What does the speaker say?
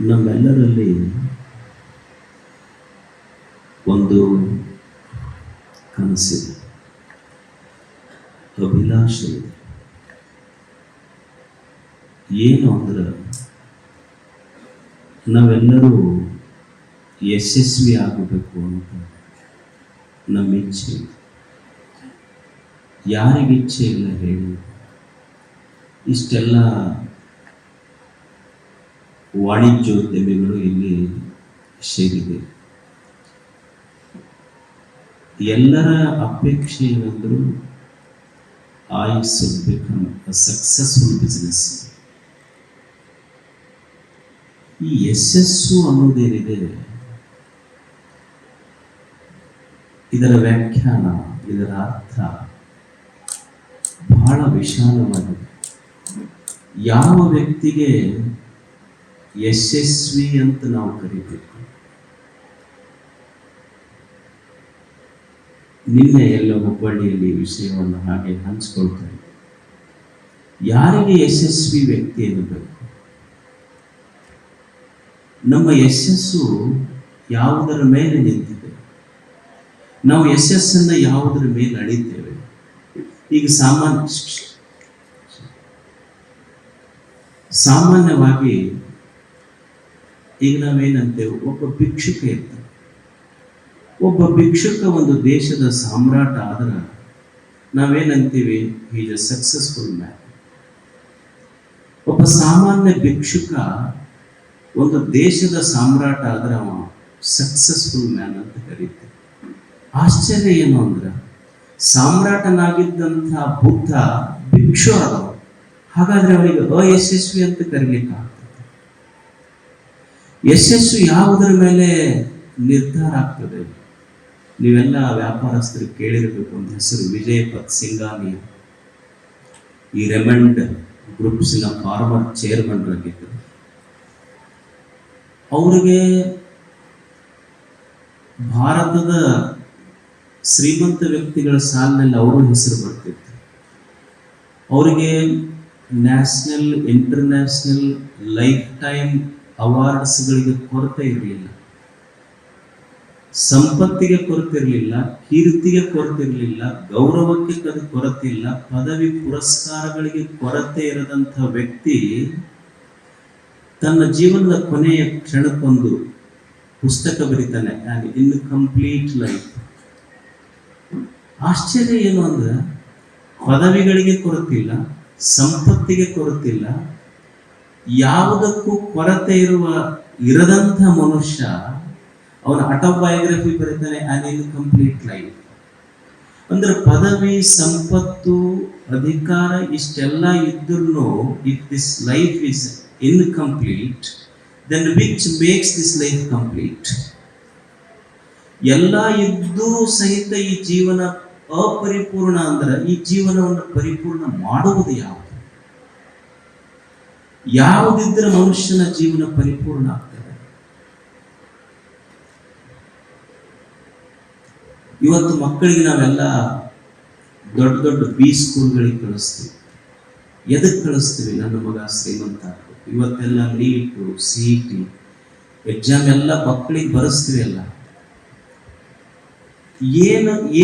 ನಮ್ಮೆಲ್ಲರಲ್ಲಿ ಒಂದು ಕನಸಿದೆ ಅಭಿಲಾಷೆ ಇದೆ. ಏನು ಅಂದ್ರೆ ನಾವೆಲ್ಲರೂ ಯಶಸ್ವಿ ಆಗಬೇಕು ಅಂತ ನಮ್ಮ ಇಚ್ಛೆ ಯಾರಿಗಿಚ್ಛೆ ಇಲ್ಲ ಹೇಳಿ, ಇಷ್ಟೆಲ್ಲ ವಾಣಿಜ್ಯೋದ್ಯಮಿಗಳು ಇಲ್ಲಿ ಸೇರಿದೆ ಎಲ್ಲರ ಅಪೇಕ್ಷೆ ಏನಂದ್ರು ಐ ಬಿಕಮ್ ಸಕ್ಸಸ್ಫುಲ್ ಬಿಸ್ನೆಸ್ ಈ ಯಶಸ್ಸು ಅನ್ನೋದೇನಿದೆ? ಇದರ ವ್ಯಾಖ್ಯಾನ, ಇದರ ಅರ್ಥ ಬಹಳ ವಿಶಾಲವಾಗಿದೆ. ಯಾವ ವ್ಯಕ್ತಿಗೆ ಯಶಸ್ವಿ ಅಂತ ನಾವು ಕರಿಬೇಕು ನಿನ್ನೆ ಎಲ್ಲ ಹುಬ್ಬಳ್ಳಿಯಲ್ಲಿ ವಿಷಯವನ್ನು ಹಾಗೆ ಹಂಚ್ಕೊಳ್ತಾರೆ. ಯಾರಿಗೆ ಯಶಸ್ವಿ ವ್ಯಕ್ತಿ ಎನ್ನಬೇಕು? ನಮ್ಮ ಯಶಸ್ಸು ಯಾವುದರ ಮೇಲೆ ನಿಂತಿದೆ? ನಾವು ಯಶಸ್ಸನ್ನ ಯಾವುದರ ಮೇಲೆ ಅಳಿತೇವೆ? ಈಗ ಸಾಮಾನ್ಯ ಸಾಮಾನ್ಯವಾಗಿ ಈಗ ನಾವೇನಂತೇವೆ? ಒಬ್ಬ ಭಿಕ್ಷುಕ ಇರ್ತಾನೆ ಒಬ್ಬ ಭಿಕ್ಷುಕ ಒಂದು ದೇಶದ ಸಾಮ್ರಾಟ ಆದ್ರೆ ನಾವೇನಂತೀವಿ? ಈಸ್ ಅ ಸಕ್ಸಸ್ಫುಲ್ ಮ್ಯಾನ್ ಒಬ್ಬ ಸಾಮಾನ್ಯ ಭಿಕ್ಷುಕ ಒಂದು ದೇಶದ ಸಾಮ್ರಾಟ ಆದ್ರೆ ಅವ ಸಕ್ಸಸ್ಫುಲ್ ಮ್ಯಾನ್ ಅಂತ ಕರೀತೀವಿ. ಆಶ್ಚರ್ಯ ಏನು ಅಂದ್ರೆ, ಸಾಮ್ರಾಟನಾಗಿದ್ದಂಥ ಬುದ್ಧ ಭಿಕ್ಷು ಆದವ. ಹಾಗಾದ್ರೆ ಅವನಿಗೆ ಅಯಶಸ್ವಿ ಅಂತ ಕರೀಲಿಕ್ಕೆ ಯಶಸ್ಸು ಯಾವುದರ ಮೇಲೆ ನಿರ್ಧಾರ ಆಗ್ತದೆ? ನೀವೆಲ್ಲ ವ್ಯಾಪಾರಸ್ಥರು ಕೇಳಿರಬೇಕು ಒಂದು ಹೆಸರು ವಿಜಯ್ ಪತ್ ಸಿಂಗಾನಿ ಈ ರೆಮಂಡ್ ಗ್ರೂಪ್ಸ್ನ ಫಾರ್ಮರ್ ಚೇರ್ಮನ್ ಆಗಿದ್ದರು ಅವರಿಗೆ ಭಾರತದ ಶ್ರೀಮಂತ ವ್ಯಕ್ತಿಗಳ ಸಾಲಿನಲ್ಲಿ ಅವರು ಹೆಸರು ಬರ್ತಿತ್ತು. ಅವರಿಗೆ ನ್ಯಾಷನಲ್, ಇಂಟರ್ನ್ಯಾಷನಲ್ ಲೈಫ್ ಟೈಮ್ ಅವಾರ್ಡ್ಸ್ಗಳಿಗೆ ಕೊರತೆ ಇರಲಿಲ್ಲ. ಸಂಪತ್ತಿಗೆ ಕೊರತೆ ಇರಲಿಲ್ಲ, ಕೀರ್ತಿಗೆ ಕೊರತೆ ಇರಲಿಲ್ಲ, ಗೌರವಕ್ಕೆ ಕದ ಕೊರತೆ ಇಲ್ಲ, ಪದವಿ ಪುರಸ್ಕಾರಗಳಿಗೆ ಕೊರತೆ ಇರದಂಥ ವ್ಯಕ್ತಿ ತನ್ನ ಜೀವನದ ಕೊನೆಯ ಕ್ಷಣಕ್ಕೊಂದು ಪುಸ್ತಕ ಬರೀತಾನೆ, ಹಾಗೆ ಇನ್ ಕಂಪ್ಲೀಟ್ ಲೈಫ್. ಆಶ್ಚರ್ಯ ಏನು ಅಂದ್ರೆ, ಪದವಿಗಳಿಗೆ ಕೊರತಿಲ್ಲ ಸಂಪತ್ತಿಗೆ ಕೊರತಿಲ್ಲ ಯಾವುದಕ್ಕೂ ಕೊರತೆ ಇರುವ ಇರದಂಥ ಮನುಷ್ಯ ಅವನ ಆಟೋಬಯೋಗ್ರಫಿ ಬರೀತಾನೆ ಇನ್ ಕಂಪ್ಲೀಟ್ ಲೈಫ್ ಅಂದ್ರೆ ಪದವಿ, ಸಂಪತ್ತು, ಅಧಿಕಾರ ಇಷ್ಟೆಲ್ಲ ಇದ್ರೂ if this life is incomplete then which makes this life complete ಎಲ್ಲ ಇದ್ದೂ ಸಹಿತ ಈ ಜೀವನ ಅಪರಿಪೂರ್ಣ ಅಂದ್ರೆ ಈ ಜೀವನವನ್ನು ಪರಿಪೂರ್ಣ ಮಾಡುವುದು ಯಾವುದು? ಯಾವುದಿದ್ರೆ ಮನುಷ್ಯನ ಜೀವನ ಪರಿಪೂರ್ಣ ಆಗ್ತದೆ. ಇವತ್ತು ಮಕ್ಕಳಿಗೆ ನಾವೆಲ್ಲ ದೊಡ್ಡ ದೊಡ್ಡ ಬಿ ಸ್ಕೂಲ್ಗಳಿಗೆ ಕಳಿಸ್ತೀವಿ. ಎದಕ್ಕೆ ಕಳಿಸ್ತೀವಿ? ನನ್ನ ಮಗ ಶ್ರೀಮಂತ. ಇವತ್ತೆಲ್ಲ ನೀಟು ಸಿ ಟಿ ಎಕ್ಸಾಮ್ ಎಲ್ಲ ಮಕ್ಕಳಿಗೆ ಬರೆಸ್ತೀವಿ ಎಲ್ಲ ಏನು